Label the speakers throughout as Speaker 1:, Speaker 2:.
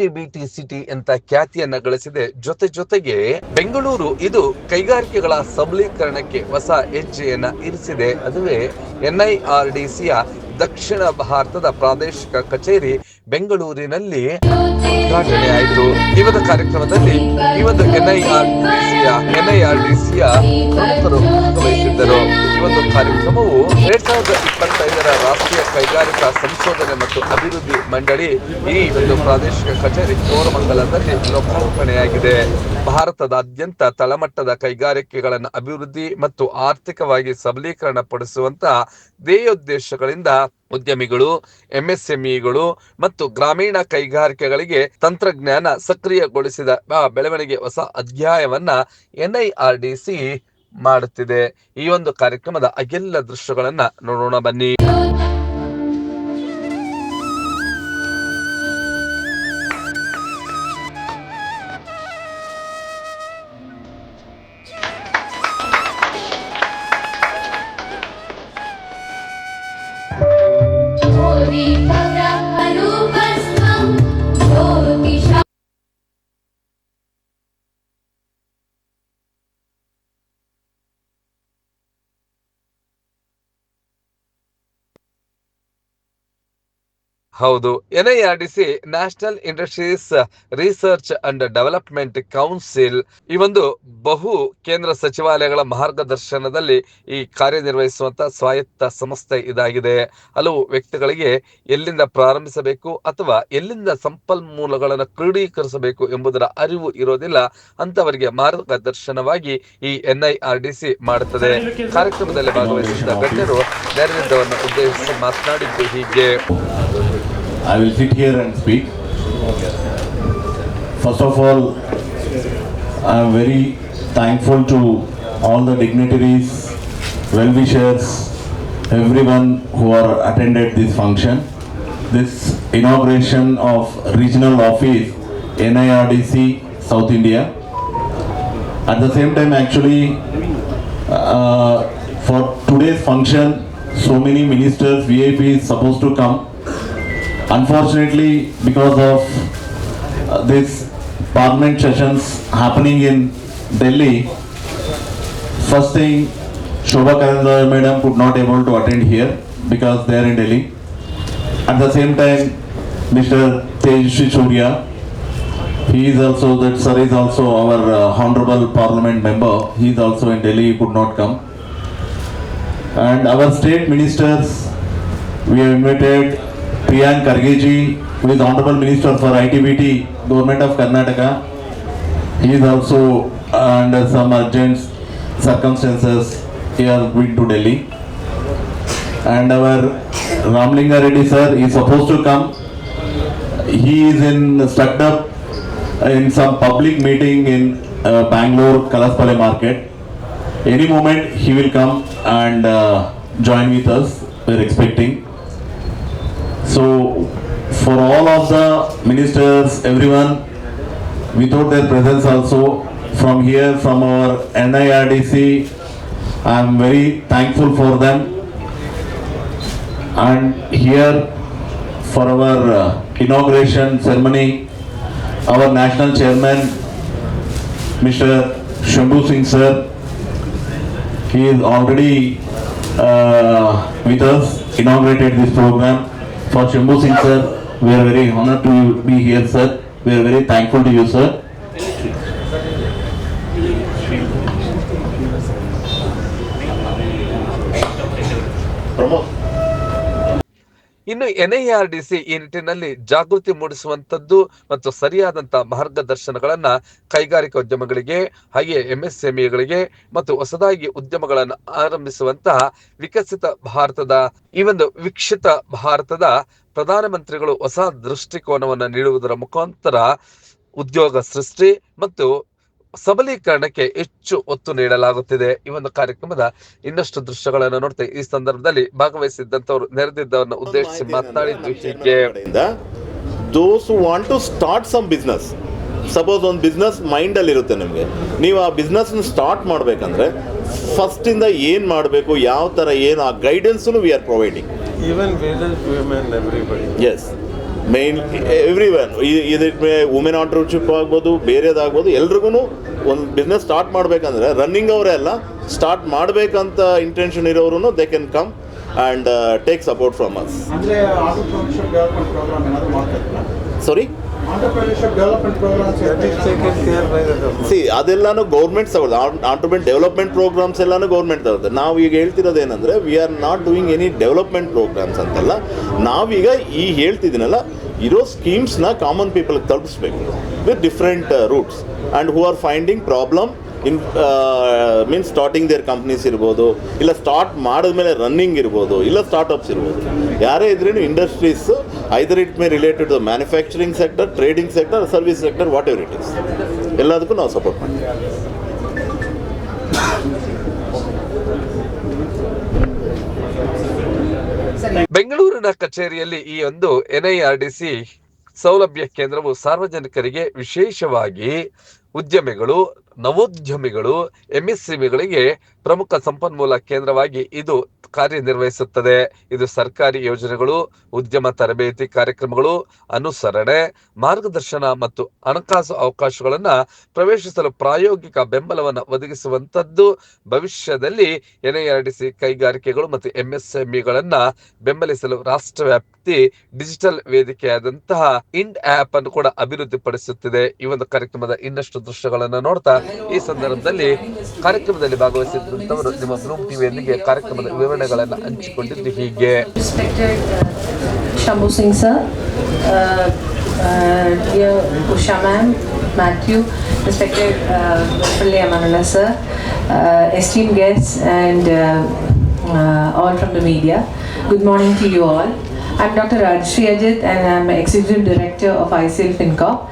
Speaker 1: IT BT city ಅಂತ ಖ್ಯಾತಿಯನ್ನ ಗಳಿಸಿದೆ. ಜೊತೆ ಜೊತೆಗೆ ಬೆಂಗಳೂರು ಇದು ಕೈಗಾರಿಕೆಗಳ ಸಬಲೀಕರಣಕ್ಕೆ ಹೊಸ ಹೆಜ್ಜೆಯನ್ನ ಇರಿಸಿದೆ. ಅದುವೇ ಎನ್ಐಆರ್ಡಿಸಿಯ ದಕ್ಷಿಣ ಭಾರತದ ಪ್ರಾದೇಶಿಕ ಕಚೇರಿ ಬೆಂಗಳೂರಿನಲ್ಲಿ ಉದ್ಘಾಟನೆ ಆಯಿತು. ಈ ಒಂದು ಕಾರ್ಯಕ್ರಮದಲ್ಲಿ ಈ ಒಂದು ಎನ್ಐಆರ್ಡಿಸಿಯ ಎನ್ಐಆರ್ಡಿಸಿಯ ಪ್ರಮುಖರು ಭಾಗವಹಿಸಿದ್ದರು. ಈ ಒಂದು ಕಾರ್ಯಕ್ರಮವು ಎರಡ್ ಸಾವಿರದ ಇಪ್ಪತ್ತೈದರ ರಾಷ್ಟ್ರೀಯ ಕೈಗಾರಿಕಾ ಸಂಶೋಧನೆ ಮತ್ತು ಅಭಿವೃದ್ಧಿ ಮಂಡಳಿ ಈ ಒಂದು ಪ್ರಾದೇಶಿಕ ಕಚೇರಿ ಕೋರಮಂಗಲದಲ್ಲಿ ಲೋಕಾರ್ಪಣೆಯಾಗಿದೆ. ಭಾರತದಾದ್ಯಂತ ತಳಮಟ್ಟದ ಕೈಗಾರಿಕೆಗಳನ್ನು ಅಭಿವೃದ್ಧಿ ಮತ್ತು ಆರ್ಥಿಕವಾಗಿ ಸಬಲೀಕರಣ ಪಡಿಸುವಂತ ಧ್ಯೇಯೋದ್ದೇಶಗಳಿಂದ ಉದ್ಯಮಿಗಳು ಎಂಎಸ್ಎಂಇಗಳು ಮತ್ತು ಗ್ರಾಮೀಣ ಕೈಗಾರಿಕೆಗಳಿಗೆ ತಂತ್ರಜ್ಞಾನ ಸಕ್ರಿಯಗೊಳಿಸಿದ ಬೆಳವಣಿಗೆ ಹೊಸ ಅಧ್ಯಾಯವನ್ನ ಎನ್ಐಆರ್ಡಿಸಿ ಮಾಡುತ್ತಿದೆ. ಈ ಒಂದು ಕಾರ್ಯಕ್ರಮದ ಅಗೆಲ್ಲ ದೃಶ್ಯಗಳನ್ನ ನೋಡೋಣ ಬನ್ನಿ. ಹೌದು. NIRDC, national industries research and development council ಈ ಒಂದು ಬಹು ಕೇಂದ್ರ ಸಚಿವಾಲಯಗಳ ಮಾರ್ಗದರ್ಶನದಲ್ಲಿ ಈ ಕಾರ್ಯನಿರ್ವಹಿಸುವಂತಹ ಸ್ವಾಯತ್ತ ಸಂಸ್ಥೆ ಇದಾಗಿದೆ. ಹಲವು ವ್ಯಕ್ತಿಗಳಿಗೆ ಎಲ್ಲಿಂದ ಪ್ರಾರಂಭಿಸಬೇಕು ಅಥವಾ ಎಲ್ಲಿಂದ ಸಂಪನ್ಮೂಲಗಳನ್ನು ಕ್ರೋಢೀಕರಿಸಬೇಕು ಎಂಬುದರ ಅರಿವು ಇರೋದಿಲ್ಲ ಅಂತವರಿಗೆ ಮಾರ್ಗದರ್ಶನವಾಗಿ ಈ ಎನ್ಐಆರ್ಡಿಸಿ ಮಾಡುತ್ತದೆ. ಕಾರ್ಯಕ್ರಮದಲ್ಲಿ ಭಾಗವಹಿಸಿದ ಗಣ್ಯರು ನೆರೆದಿದ್ದವನ್ನು ಉದ್ದೇಶಿಸಿ ಮಾತನಾಡಿದ್ದು ಹೀಗೆ.
Speaker 2: I will sit here and speak. First of all, I am very thankful to all the dignitaries, well-wishers, everyone who are attended this function. This inauguration of regional office NIRDC South India. At the same time, actually, uh, for today's function, so many ministers, VIPs supposed to come. Unfortunately, because of uh, this parliament sessions happening in Delhi, first thing, Shobha Karandar madam could not able to attend here because they are in Delhi. At the same time, Mr. Tejshri Surya, he is also, that sir is also our uh, honorable parliament member, he is also in Delhi, he could not come. And our state ministers, we have invited Priyank Kargeji, who is Honorable Minister for ITBT, Government of Karnataka. He is also under some urgent circumstances, he has been to Delhi. And our Ramlinga Reddy sir is supposed to come. He is in stuck up in some public meeting in uh, Bangalore, Kalaspale market. Any moment he will come and uh, join with us, we are expecting. For all of the ministers, everyone, without their presence also, from here, from our NIRDC, I am very thankful for them. And here for our uh, inauguration ceremony, our national chairman, Mr. Shambhu Singh sir, he is already uh, with us, inaugurated this program. For Shambhu Singh sir, we are very honored to be here sir. We are very thankful to you sir.
Speaker 1: ಇನ್ನು ಎನ್ಐಆರ್ಡಿಸಿ ಈ ನಿಟ್ಟಿನಲ್ಲಿ ಜಾಗೃತಿ ಮೂಡಿಸುವಂತದ್ದು ಮತ್ತು ಸರಿಯಾದಂತಹ ಮಾರ್ಗದರ್ಶನಗಳನ್ನ ಕೈಗಾರಿಕಾ ಉದ್ಯಮಗಳಿಗೆ ಹಾಗೆ ಎಂಎಸ್ಎಂಇಗಳಿಗೆ ಮತ್ತು ಹೊಸದಾಗಿ ಉದ್ಯಮಗಳನ್ನು ಆರಂಭಿಸುವಂತಹ ವಿಕಸಿತ ಭಾರತದ, ಈ ಒಂದು ವಿಕ್ಷಿತ ಭಾರತದ ಪ್ರಧಾನಮಂತ್ರಿಗಳು ಹೊಸ ದೃಷ್ಟಿಕೋನವನ್ನು ನೀಡುವುದರ ಮುಖಾಂತರ ಉದ್ಯೋಗ ಸೃಷ್ಟಿ ಮತ್ತು ಸಬಲೀಕರಣಕ್ಕೆ ಹೆಚ್ಚು ಒತ್ತು ನೀಡಲಾಗುತ್ತಿದೆ. ಈ ಒಂದು ಕಾರ್ಯಕ್ರಮದ ಇನ್ನಷ್ಟು ದೃಶ್ಯಗಳನ್ನು ನೋಡ್ತಾ. ಈ ಸಂದರ್ಭದಲ್ಲಿ ಭಾಗವಹಿಸಿದ್ದಂತವರು ನೆರೆದಿದ್ದವನ್ನ ಉದ್ದೇಶಿಸಿ ಮಾತನಾಡಿದ್ದು ಹೀಗೆ.
Speaker 3: Those want to start some business suppose ಒಂದು ಬಿಸ್ನೆಸ್ ಮೈಂಡಲ್ಲಿ ಇರುತ್ತೆ ನಿಮಗೆ. ನೀವು ಆ ಬಿಸ್ನೆಸ್ನ ಸ್ಟಾರ್ಟ್ ಮಾಡಬೇಕಂದ್ರೆ ಫಸ್ಟಿಂದ ಏನು ಮಾಡಬೇಕು ಯಾವ ಥರ ಏನು ಆ ಗೈಡೆನ್ಸನ್ನು we are providing
Speaker 4: even.
Speaker 2: Yes main everyone ಇದಕ್ಕೆ ವುಮೆನ್ ಆಂಟ್ರಪ್ರಿನರ್ಶಿಪ್ ಆಗ್ಬೋದು ಬೇರೆದಾಗ್ಬೋದು ಎಲ್ರಿಗೂ ಒಂದು ಬಿಸ್ನೆಸ್ ಸ್ಟಾರ್ಟ್ ಮಾಡಬೇಕಂದ್ರೆ ರನ್ನಿಂಗ್ ಅವರೇ ಅಲ್ಲ ಸ್ಟಾರ್ಟ್ ಮಾಡಬೇಕಂತ ಇಂಟೆನ್ಷನ್ ಇರೋರು
Speaker 4: they can come and take
Speaker 2: support
Speaker 4: from us sorry
Speaker 2: see ಅದೆಲ್ಲಾನು government ತಗೊಳ್ದು ಆಂಟರ್ಮೆಂಟ್ ಡೆವಲಪ್ಮೆಂಟ್ ಪ್ರೋಗ್ರಾಮ್ಸ್ ಎಲ್ಲಾನು ಗೌರ್ಮೆಂಟ್ ತಗೊಳ್ತದೆ ನಾವು ಈಗ ಹೇಳ್ತಿರೋದು ಏನಂದರೆ we are not doing any development programs ಅಂತಲ್ಲ. ನಾವೀಗ ಈ ಹೇಳ್ತಿದ್ದೀನಲ್ಲ ಇರೋ ಸ್ಕೀಮ್ಸ್ನ ಕಾಮನ್ ಪೀಪಲ್ಗೆ ತಲುಪಿಸ್ಬೇಕು. With different routes and who are finding problem in means starting their companies ಇರ್ಬೋದು, ಇಲ್ಲ ಸ್ಟಾರ್ಟ್ ಮಾಡಿದ್ಮೇಲೆ ರನ್ನಿಂಗ್ ಇರ್ಬೋದು, ಇಲ್ಲ ಸ್ಟಾರ್ಟಪ್ಸ್ ಇರ್ಬೋದು. ಯಾರೇ ಇದ್ರೂ industries either it may related manufacturing sector trading sector service sector whatever it is ಎಲ್ಲದಕ್ಕೂ ನಾವು ಸಪೋರ್ಟ್ ಮಾಡ್ತೀವಿ.
Speaker 1: ಬೆಂಗಳೂರಿನ ಕಚೇರಿಯಲ್ಲಿ ಈ ಒಂದು ಎನ್ಐಆರ್ಡಿಸಿ ಸೌಲಭ್ಯ ಕೇಂದ್ರವು ಸಾರ್ವಜನಿಕರಿಗೆ ವಿಶೇಷವಾಗಿ ಉದ್ಯಮಿಗಳು ನವೋದ್ಯಮಿಗಳು ಎಂಎಸ್ಎಂಇಗಳಿಗೆ ಪ್ರಮುಖ ಸಂಪನ್ಮೂಲ ಕೇಂದ್ರವಾಗಿ ಇದು ಕಾರ್ಯನಿರ್ವಹಿಸುತ್ತದೆ. ಇದು ಸರ್ಕಾರಿ ಯೋಜನೆಗಳು, ಉದ್ಯಮ ತರಬೇತಿ ಕಾರ್ಯಕ್ರಮಗಳು, ಅನುಸರಣೆ, ಮಾರ್ಗದರ್ಶನ ಮತ್ತು ಹಣಕಾಸು ಅವಕಾಶಗಳನ್ನು ಪ್ರವೇಶಿಸಲು ಪ್ರಾಯೋಗಿಕ ಬೆಂಬಲವನ್ನು ಒದಗಿಸುವಂತದ್ದು ಭವಿಷ್ಯದಲ್ಲಿ ಎನ್ಐಆರ್ಡಿಸಿ ಕೈಗಾರಿಕೆಗಳು ಮತ್ತು ಎಂಎಸ್ಎಂಇಗಳನ್ನು ಬೆಂಬಲಿಸಲು ರಾಷ್ಟ್ರವ್ಯಾಪ್ತಿ ಡಿಜಿಟಲ್ ವೇದಿಕೆಯಾದಂತಹ ಇಂಡ್ ಆಪ್ ಅನ್ನು ಕೂಡ ಅಭಿವೃದ್ಧಿಪಡಿಸುತ್ತಿದೆ. ಈ ಒಂದು ಕಾರ್ಯಕ್ರಮದ ಇನ್ನಷ್ಟು ದೃಶ್ಯಗಳನ್ನು ನೋಡ್ತಾ ಈ ಸಂದರ್ಭದಲ್ಲಿ ಕಾರ್ಯಕ್ರಮದಲ್ಲಿ ಭಾಗವಹಿಸಿದಂತವರು ನಿಮ್ಮ ಬ್ಲೂಮ್ ಟಿವಿಯೊಂದಿಗೆ ಕಾರ್ಯಕ್ರಮದ ವಿವರಣೆಗಳನ್ನು ಹಂಚಿಕೊಂಡಿದ್ದು ಹೀಗೆ
Speaker 5: Respected uh, Shambhu Singh sir, uh, uh, dear Usha ma'am, Matthew, respected uh, Pillai Amanula sir, uh, esteemed guests and uh, uh, all from the media. Good morning to you all. I'm Dr. Rajshri Ajit and I'm Executive Director of ICL FinCorp, uh,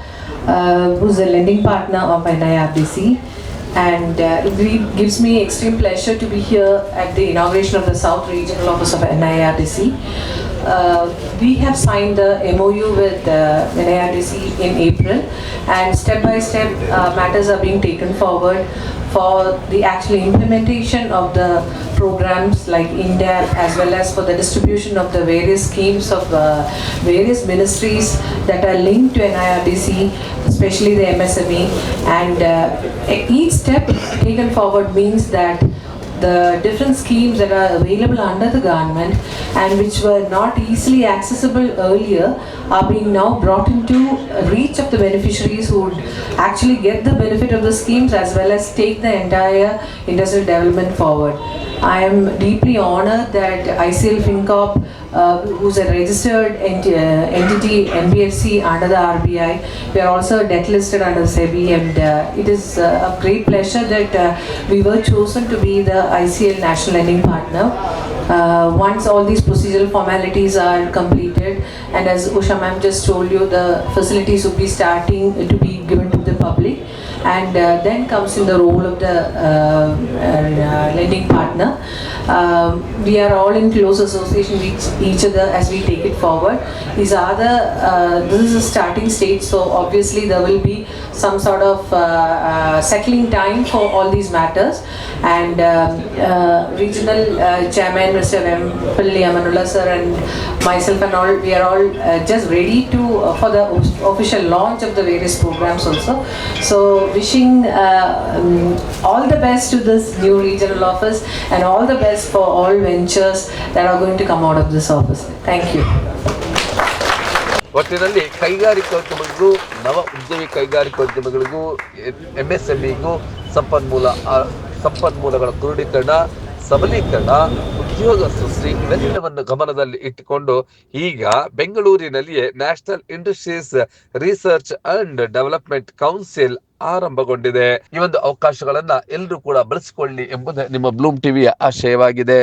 Speaker 5: Who's a lending partner of NIRDC. And uh, it gives me extreme pleasure to be here at the inauguration of the South Regional Office of NIRDC. Uh, we have signed the MOU with uh, NIRDC in April, and step by step uh, matters are being taken forward for the actual implementation of the programs like INDAP as well as for the distribution of the various schemes of uh, various ministries that are linked to NIRDC, especially the MSME. And uh, each step taken forward means that the different schemes that are available under the government and which were not easily accessible earlier are being now brought into reach of the beneficiaries who actually get the benefit of the schemes as well as take the entire industrial development forward. I am deeply honored that ICL FinCorp, uh, who's a registered uh, entity, NBFC under the RBI, we are also debt listed under SEBI, and uh, it is uh, a great pleasure that uh, we were chosen to be the ICL National Lending Partner. Uh, once all these procedural formalities are completed, and as Usha ma'am just told you, the facilities will be starting to be given to the public and uh, then comes in the role of the uh, uh, lending partner. Um, we are all in close association with each other as we take it forward. These are the, uh, this is a starting stage, so obviously there will be some sort of uh, uh, settling time for all these matters. And um, uh, regional uh, chairman, Mr. M. Pilli Amanullah sir, and myself and all, we are all uh, just ready to uh, for the official launch of the various programs also. So wishing uh, um, all the best to this new regional office and all the best for all ventures that are going to come out of this office. Thank you.
Speaker 1: ಒಟ್ಟಿನಲ್ಲಿ ಕೈಗಾರಿಕೋದ್ಯಮಗಳಿಗೂ ನವ ಉದ್ಯಮಿ ಕೈಗಾರಿಕೋದ್ಯಮಗಳಿಗೂ M S ಎಂಇಗೂ ಸಂಪನ್ಮೂಲ ಸಂಪನ್ಮೂಲಗಳ ಕ್ರೋಢೀಕರಣ ಸಬಲೀಕರಣ ಉದ್ಯೋಗ ಸೃಷ್ಟಿ ಇವೆಲ್ಲವನ್ನು ಗಮನದಲ್ಲಿ ಇಟ್ಟುಕೊಂಡು ಈಗ ಬೆಂಗಳೂರಿನಲ್ಲಿಯೇ national industries research and development council ಆರಂಭಗೊಂಡಿದೆ. ಈ ಒಂದು ಅವಕಾಶಗಳನ್ನ ಎಲ್ಲರೂ ಕೂಡ ಬಳಸಿಕೊಳ್ಳಿ ಎಂಬುದೇ ನಿಮ್ಮ ಬ್ಲೂಮ್ ಟಿವಿಯ ಆಶಯವಾಗಿದೆ.